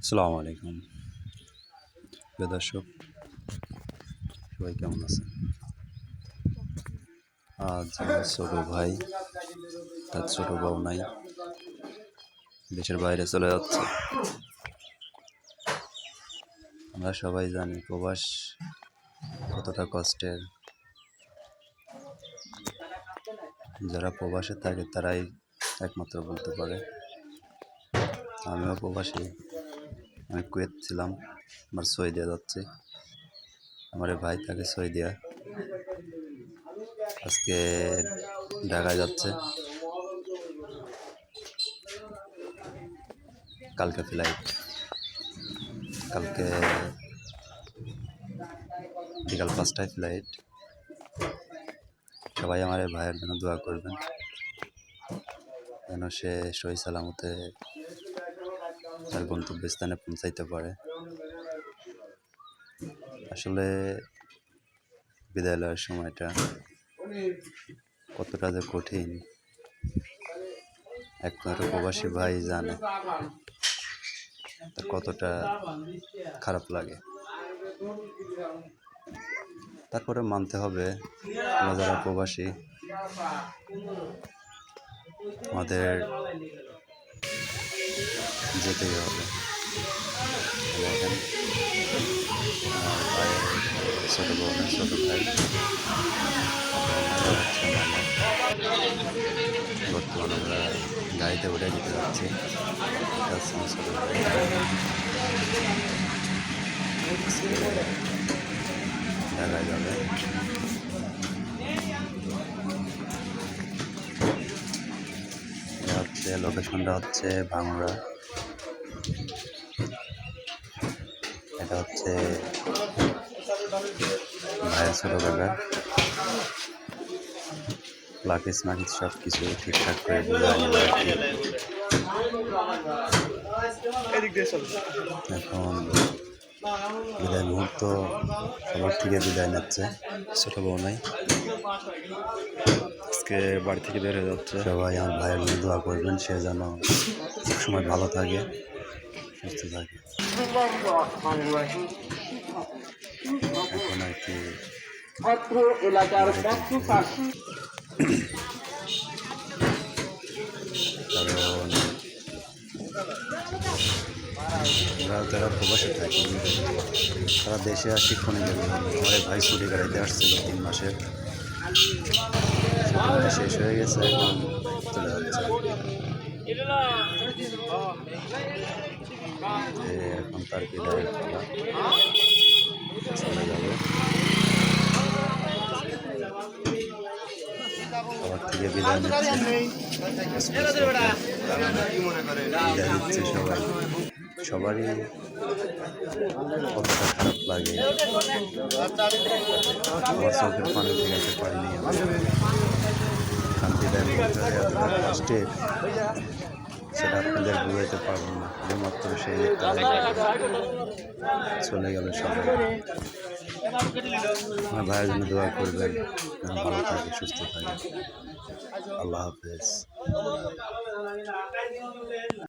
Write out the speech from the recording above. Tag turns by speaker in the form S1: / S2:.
S1: আসসালামু আলাইকুম। দর্শক, সবাই কেমন আছেন? আজ আমার ছোট ভাই, তার ছোট বউ নাই, দেশের বাইরে চলে যাচ্ছে। আমরা সবাই জানি প্রবাস কতটা কষ্টের। যারা প্রবাসে থাকে তারাই একমাত্র বলতে পারে। আমিও প্রবাসী। আমি কুয়েত ছিলাম, আমার সৌদিয়া যাচ্ছে। আমার ভাই থাকে সৌদিয়া আজকে ঢাকায় যাচ্ছে। কালকে ফ্লাইট কালকে বিকাল পাঁচটায় ফ্লাইট সবাই আমার ভাইয়ের জন্য দোয়া করবেন। যেন সে সহি সালামতে তার গন্তব্যস্থানে পৌঁছাইতে পারে। আসলে বিদ্যালয়ের সময়টা কতটা যে কঠিন। একমাত্র প্রবাসী ভাই জানে তার কতটা খারাপ লাগে। তারপরে মানতে হবে, আমরা যারা প্রবাসী, আমাদের যেতেই হবে দেখেন আমার ভাইয়ের ছোটো বোনের ছোটো ভাই আর হচ্ছে মামা। বর্তমানে আমরা গাড়িতে উঠে দিতে যাচ্ছি এটা হচ্ছে আমার ছোটো ভাই আজকে ঢাকায় যাবে লোকেশনটা হচ্ছে ভাঙড়া এটা হচ্ছে ভাইয়া ছোট মাকিস সব কিছু ঠিকঠাক করে এখন বিদায় মুহূর্ত সবার থেকে বিদায় নিচ্ছে ছোটো বউ নাই
S2: আজকে বাড়ি থেকে বের হয়ে যাচ্ছে।
S1: সবাই আমার ভাইয়ের জন্য দোয়া করবেন সে যেন সবসময় ভালো থাকে সুস্থ থাকে। এখন আর কি
S3: এলাকার
S1: কারণ ওরা যারা প্রবাসে থাকে তারা দেশে শিক্ষণে যাবে আমার এক ভাই ছুটি কাটাইতে আসছিল তিন মাসের শেষ হয়ে গেছে এখন চলে যাচ্ছে এখন তার বিদায়ের পালা চলে যাবে সবার থেকে বিদায় বিদায় নিচ্ছে সবাই সবারই কতটা খারাপ লাগে? আমার চোখের পানি ঠেকাতে পারিনি আমি। শান্তি দেয় বলতে এতটা কষ্টের সেটা আপনাদের পারব না। শুধুমাত্র সেই চলে গেল সবাই। ভাইয়ের জন্য দোয়া করবেন ভালো থাকে, সুস্থ থাকে। আল্লাহ হাফেজ।